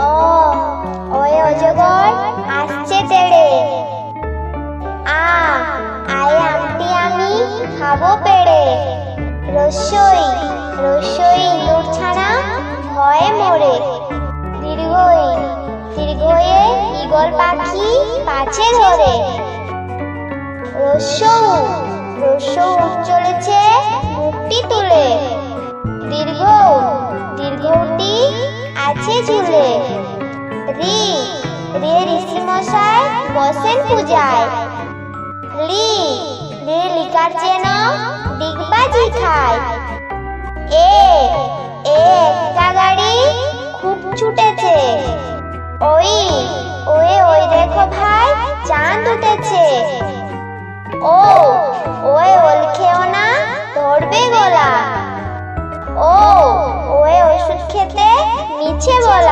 ও ওই অজগর আসছে তেড়ে। আ, আয় আমটি আমি খাব পেড়ে। রসই রসই ইঁদুর ছানা ভয়ে মরে। দীর্ঘই, দীর্ঘয়ে ঈগল পাখি পাছে ধরে। রসৌ রসৌ চলেছে মুখটি তুলে। দীর্ঘ দীর্ঘটি আছে ঝুলে রি, রে ঋষি মশাই, বসেন পূজায়। লি, রে লিকার যেন ডিগবাজি খায়। এ এ, একটা গাড়ি খুব ছুটেছে। ওই, ওয়ে, ওই দেখো ভাই, চাঁদ উঠেছে। ও ওই ওল খেও না, ধরবে গলা। ও, ওয়ে, ওষুধ খেতে মিছে বলা